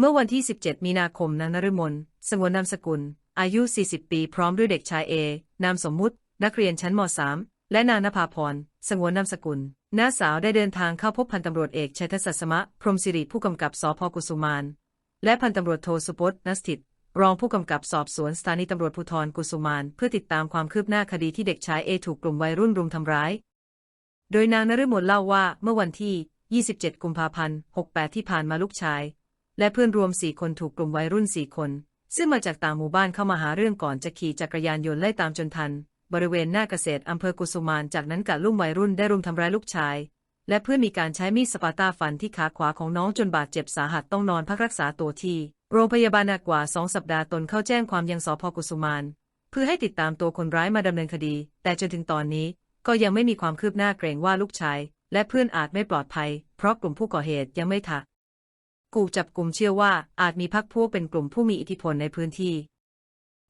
เมื่อวันที่ 17 มีนาคมนางนฤมล สงวนนามสกุล อายุ 40 ปี พร้อมด้วยเด็กชายเอ นามสมมุติ นักเรียนชั้นม .3 และนางนภาพร สงวนนามสกุล น้าสาวได้เดินทางเข้าพบพันตำรวจเอกชัยทัศสมะ พรหมสิริผู้กำกับสพกุสุมาน และพันตำรวจโทสุพจน์นัสถิต รองผู้กำกับสอบสวนสถานีตำรวจภูธรกุสุมาน เพื่อติดตามความคืบหน้าคดีที่เด็กชายเอถูกกลุ่มวัยรุ่นรุมทำร้าย โดยนางนฤมลเล่าว่า เมื่อวันที่ 27 กุมภาพันธ์ 68 ที่ผ่านมาลูกชาย และเพื่อนรวม4คนถูกกลุ่มวัยรุ่น4คน ซึ่งมาจากต่างหมู่บ้านเข้ามาหาเรื่องก่อนจะขี่จักรยานยนต์ไล่ตามจนทัน บริเวณหน้าเกษตรอำเภอกุสุมานจากนั้นกะลุ่มวัยรุ่นได้รุมทำร้ายลูกชาย และเพื่อนมีการใช้มีดสปาต้าฟันที่ขาขวาของน้องจนบาดเจ็บสาหัสต้องนอนพักรักษาตัวที่ โรงพยาบาลนากว่า2สัปดาห์ตนเข้าแจ้งความยังสพกุสุมานเพื่อให้ติดตามตัวคนร้ายมาดำเนินคดี แต่จนถึงตอนนี้ก็ยังไม่มีความคืบหน้าเกรงว่าลูกชาย และเพื่อนอาจไม่ปลอดภัย เพราะกลุ่มผู้ก่อเหตุยังไม่ทัก กูจับกลุ่มเชื่อว่าอาจมีพักพวกเป็นกลุ่มผู้มีอิทธิพลในพื้นที่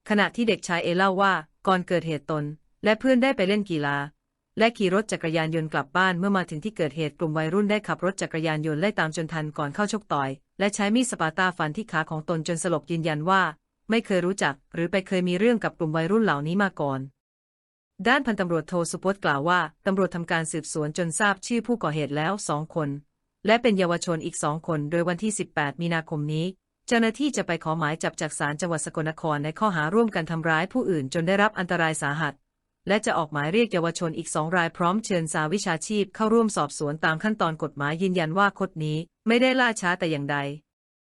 ขณะที่เด็กชายเอเล่าว่าก่อนเกิดเหตุตน และเพื่อนได้ไปเล่นกีฬา และขี่รถจักรยานยนต์กลับบ้านเมื่อมาถึงที่เกิดเหตุกลุ่มวัยรุ่นได้ขับรถจักรยานยนต์ไล่ตามจนทันก่อนเข้าชกต่อย และใช้มีดสปาต้าฟันที่ขาของตนจนสลบยืนยันว่า ไม่เคยรู้จัก หรือไปเคยมีเรื่องกับกลุ่มวัยรุ่นเหล่านี้มาก่อนด้านพันตำรวจโทสุพจน์กล่าวว่า ตำรวจทำการสืบสวนจนทราบชื่อผู้ก่อเหตุแล้วสองคน และเป็นเยาวชนอีกสองคน โดยวันที่ 18 มีนาคมนี้ เจ้าหน้าที่จะไปขอหมายจับจากศาลจังหวัดสกลนครในข้อหาร่วมกันทำร้ายผู้อื่นจนได้รับอันตรายสาหัส และจะออกหมายเรียกเยาวชนอีกสองรายพร้อมเชิญสาวิชาชีพเข้าร่วมสอบสวนตามขั้นตอนกฎหมายยืนยันว่าคดนี้ไม่ได้ล่าช้าแต่อย่างใด